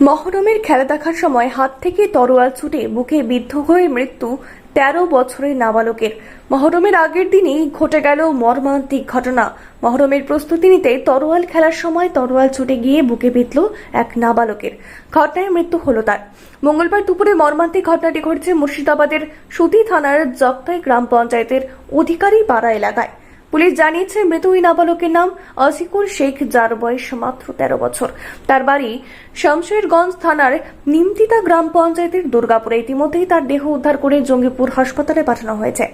মহরমের খেলা দেখার সময় হাত থেকে তরোয়াল ছুটে বুকে বিদ্ধ হয়ে মৃত্যু তেরো বছরের নাবালকের। মহরমের আগের দিনই ঘটে গেল মর্মান্তিক ঘটনা। মহরমের প্রস্তুতি নিতে তরোয়াল খেলার সময় তরোয়াল ছুটে গিয়ে বুকে বিঁধল এক নাবালকের। ঘটনায় মৃত্যু হলো তার। মঙ্গলবার দুপুরে মর্মান্তিক ঘটনাটি ঘটেছে মুর্শিদাবাদের সুতি থানার জগতাই গ্রাম পঞ্চায়েতের অধিকারী পাড়া এলাকায়। পুলিশ জানিয়েছে, মৃত ওই নাবালকের নাম আসিকুর শেখ, যার বয়স মাত্র তেরো বছর। তার বাড়ি শামশেরগঞ্জ থানার নিমতিতা গ্রাম পঞ্চায়েতের দুর্গাপুরে। ইতিমধ্যেই তার দেহ উদ্ধার করে জঙ্গিপুর হাসপাতালে পাঠানো হয়েছে।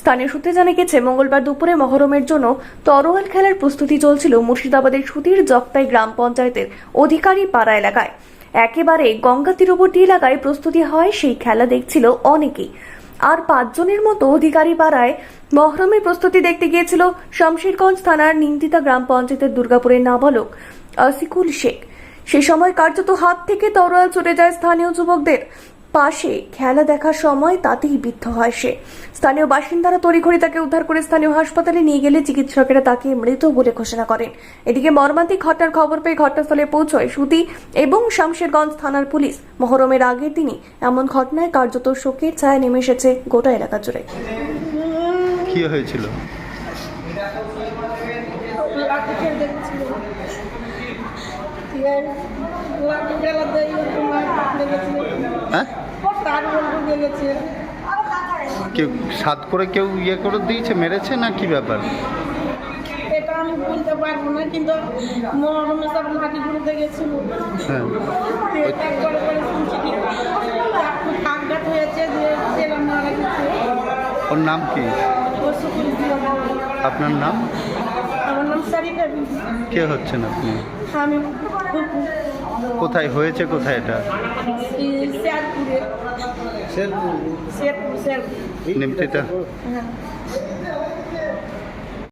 স্থানীয় সূত্রে জানা গেছে, মঙ্গলবার দুপুরে মহরমের জন্য তরোয়াল খেলার প্রস্তুতি চলছিল মুর্শিদাবাদের সুতির জগতাই গ্রাম পঞ্চায়েতের অধিকারী পাড়া এলাকায়। একেবারে গঙ্গা তীরবর্তী এলাকায় প্রস্তুতি হয় সেই খেলা দেখছিল অনেকেই। আর পাঁচজনের মতো অধিকারী পাড়ায় মহরমের প্রস্তুতি দেখতে গিয়েছিল শমশেরগঞ্জ থানার নিন্দিতা গ্রাম পঞ্চায়েতের দুর্গাপুরের নাবালক আসিকুল শেখ। সে সময় কার্যত হাত থেকে তরোয়াল ছুটে যায় স্থানীয় যুবকদের। পাশে খেলা দেখার সময় তাতেই বিদ্ধ হয় সে। স্থানীয় বাসিন্দারা তড়িঘড়ি তাকে উদ্ধার করে স্থানীয় হাসপাতালে নিয়ে গেলে চিকিৎসকেরা তাকে মৃত বলে ঘোষণা করেন। এদিকে মর্মান্তিক ঘটনার খবর পেয়ে ঘটনাস্থলে পৌঁছয় সুতি এবং শামশেরগঞ্জ থানার পুলিশ। মহরমের আগের দিনই এমন ঘটনায় কার্যত শোকের ছায়া নেমে এসেছে গোটা এলাকা জুড়ে। কি হয়েছিল? হ্যাঁ? কেউ সাত করে কেউ ইয়ে করে দিয়েছে মেরেছে না কি ব্যাপার? এটা আমি বলতে পারব না কিন্তু মরমে সব লাঠি ঘুরতে গেছিল। হ্যাঁ। আঘাত হয়েছে ওর নাম কি? আপনার নাম? কে হচ্ছেন আপনি? কোথায় হয়েছে কোথায় এটা? শেরপুরে। শেরপুর। শেরপুর নিমতিটা হ্যাঁ।